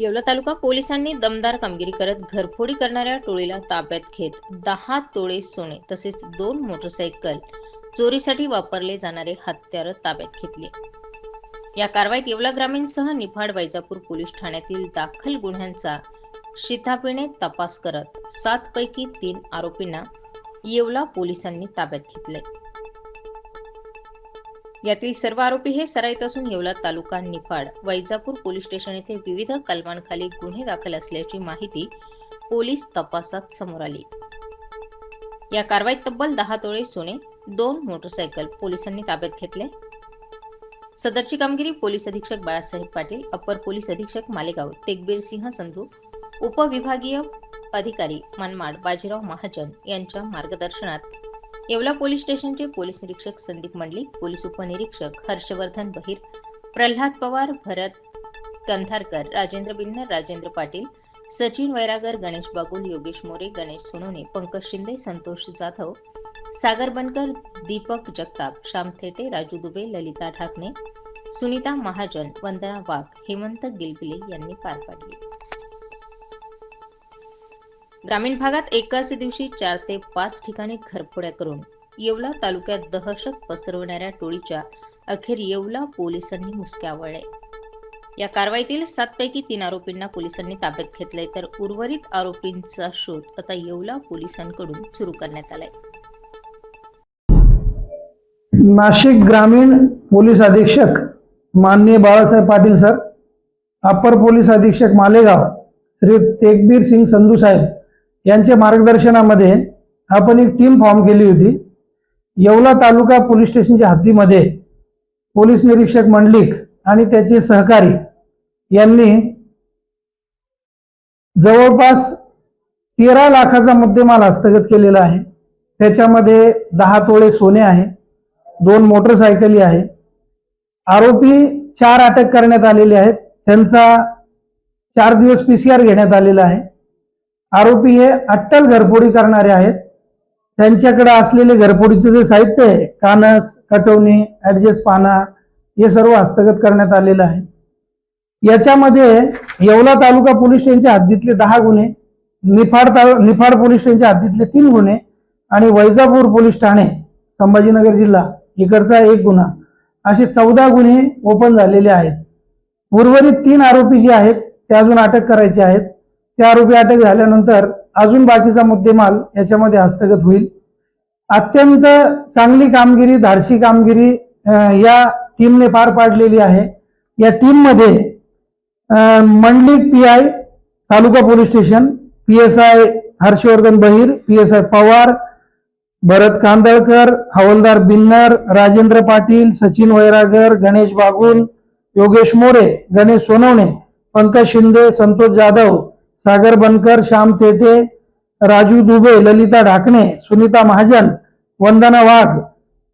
येवला तालुका पोलिसांनी दमदार कामगिरी करत घरफोडी करणाऱ्या टोळीला ताब्यात घेत दहा तोळे सोने तसेच दोन मोटरसायकल चोरीसाठी वापरले जाणारे हत्यारं ताब्यात घेतले. या कारवाईत येवला ग्रामीणसह निफाड वैजापूर पोलीस ठाण्यातील दाखल गुन्ह्यांचा शिथापिने तपास करत सात पैकी तीन आरोपींना येवला पोलिसांनी ताब्यात घेतले. यातील सर्व आरोपी हे सराईत असून येवला तालुका निफाड वैजापूर पोलीस स्टेशन येथे विविध कलमांखाली गुन्हे दाखल असल्याची माहिती पोलीस तपासात समोर आली. या कारवाईत तब्बल दहा तोळे सोने दोन मोटरसायकल पोलिसांनी ताब्यात घेतले. सदरची कामगिरी पोलीस अधीक्षक बाळासाहेब पाटील अप्पर पोलीस अधीक्षक मालेगाव तेगबीर सिंह संधू उपविभागीय अधिकारी मनमाड बाजीराव महाजन यांच्या मार्गदर्शनात येवला पोलीस स्टेशनचे पोलीस निरीक्षक संदीप मंडलिक पोलीस उपनिरीक्षक हर्षवर्धन बहिर प्रल्हाद पवार भरत कंधारकर राजेंद्र बिन्नर राजेंद्र पाटील सचिन वैरागर गणेश बागुल योगेश मोरे गणेश सोनवणे पंकज शिंदे संतोष जाधव सागर बनकर दीपक जगताप श्याम थेटे राजू दुबे ललिता ढाकणे सुनीता महाजन वंदना वाघ हेमंत गिलबिले यांनी पार पाडली. ग्रामीण भागात एकाच दिवशी चार ते पाच ठिकाणी घरफोड्या करून येवला तालुक्यात दहशत पसरवणाऱ्या टोळीच्या अखेर येवला पोलिसांनी मुसक्या आवळले या कारवाईतील सातपैकी तीन आरोपींना पोलिसांनी ताब्यात घेतलंय तर उर्वरित आरोपींचा शोध आता येवला पोलिसांकडून सुरू करण्यात आलाय. नाशिक ग्रामीण पोलीस अधीक्षक माननीय बाळासाहेब पाटील सर अप्पर पोलीस अधीक्षक मालेगाव श्री तेगबीर सिंग संधू साहेब यांच्या मार्गदर्शनामध्ये आपण एक टीम फॉर्म केली होती. येवला तालुका पोलीस स्टेशनच्या हद्दीमध्ये पोलीस निरीक्षक मंडलिक आणि त्याचे सहकारी यांनी जवळपास तेरा लाखाचा मुद्देमाल हस्तगत केलेला आहे. त्याच्यामध्ये दहा तोळे सोने आहे दोन मोटरसायकली आहे. आरोपी चार अटक करण्यात आलेले आहेत. त्यांचा चार दिवस पी सी आर घेण्यात आलेला आहे. आरोपी हे अट्टल घरफोडी करणारे आहेत. त्यांच्याकडे असलेले घरफोडीचे जे साहित्य आहे कानस कटवणी ॲडजस्ट पाना हे सर्व हस्तगत करण्यात आलेलं आहे. याच्यामध्ये येवला तालुका पोलीस स्टेशनच्या हद्दीतले दहा गुन्हे निफाड तालु निफाड पोलीस स्टेशनच्या हद्दीतले तीन गुन्हे आणि वैजापूर पोलीस ठाणे संभाजीनगर जिल्हा इकडचा एक गुन्हा. असे चौदा गुन्हे ओपन झालेले आहेत. उर्वरित तीन आरोपी जे आहेत ते अजून अटक करायचे आहेत. त्या आरोपी अटक झाल्यानंतर अजून बाकीचा मुद्देमाल याच्यामध्ये हस्तगत होईल. अत्यंत चांगली कामगिरी धाडसी कामगिरी या टीमने पार पाडलेली आहे. या टीममध्ये Mandlik P I taluka police station P S I Harshvardhan Bahir P S I Pawar Bharat Kandalkar हवलदार बिन्नर राजेंद्र पाटील सचिन वैरागर गणेश बागुल योगेश मोरे गणेश सोनवणे पंकज शिंदे संतोष जाधव सागर बनकर श्याम तेटे राजू दुबे ललिता ढाकणे सुनीता महाजन वंदना वाघ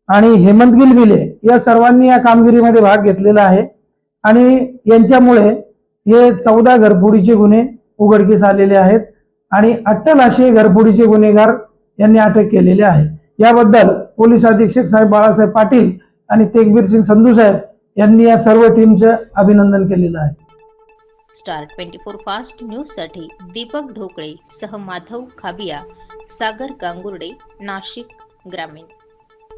आणि हेमंत गिलबिले या सर्वांनी या कामगिरीमध्ये भाग घेतलेला आहे. आणि यांच्यामुळे हे चौदा घरफोडीचे गुन्हे उघडकीस आलेले आहेत आणि अट्टल असे घरफोडीचे गुन्हेगार यांनी अटक केलेले आहे. याबद्दल पोलीस अधीक्षक साहेब बाळासाहेब पाटील आणि तेगबीर सिंग संधू साहेब यांनी या सर्व टीमचं अभिनंदन केलेलं आहे. स्टार ट्वेंटी फोर फास्ट न्यूजसाठी दीपक ढोकळे सह माधव खाबिया सागर गांगुर्डे नाशिक ग्रामीण.